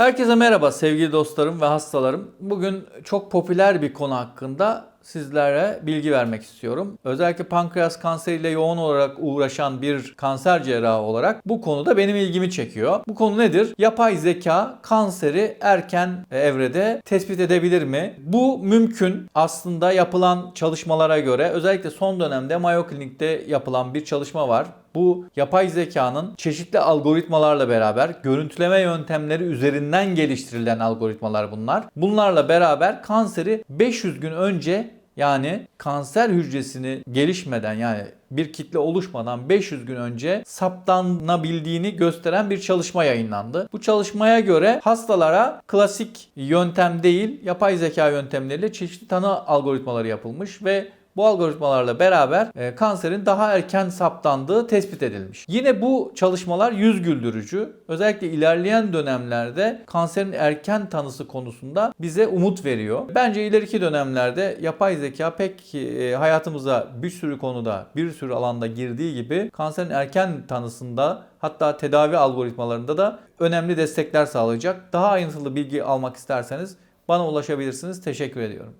Herkese merhaba sevgili dostlarım ve hastalarım. Bugün çok popüler bir konu hakkında sizlere bilgi vermek istiyorum. Özellikle pankreas kanseriyle yoğun olarak uğraşan bir kanser cerrahı olarak bu konuda benim ilgimi çekiyor. Bu konu nedir? Yapay zeka kanseri erken evrede tespit edebilir mi? Bu mümkün. Aslında yapılan çalışmalara göre özellikle son dönemde Mayo Clinic'te yapılan bir çalışma var. Bu yapay zekanın çeşitli algoritmalarla beraber görüntüleme yöntemleri üzerinden geliştirilen algoritmalar bunlar. Bunlarla beraber kanseri 500 gün önce yani kanser hücresini gelişmeden yani bir kitle oluşmadan 500 gün önce saptanabildiğini gösteren bir çalışma yayınlandı. Bu çalışmaya göre hastalara klasik yöntem değil yapay zeka yöntemleriyle çeşitli tanı algoritmaları yapılmış ve bu algoritmalarla beraber e, kanserin daha erken saptandığı tespit edilmiş. Yine bu çalışmalar yüz güldürücü. Özellikle ilerleyen dönemlerde kanserin erken tanısı konusunda bize umut veriyor. Bence ileriki dönemlerde yapay zeka pek e, hayatımıza bir sürü konuda, bir sürü alanda girdiği gibi kanserin erken tanısında hatta tedavi algoritmalarında da önemli destekler sağlayacak. Daha ayrıntılı bilgi almak isterseniz bana ulaşabilirsiniz. Teşekkür ediyorum.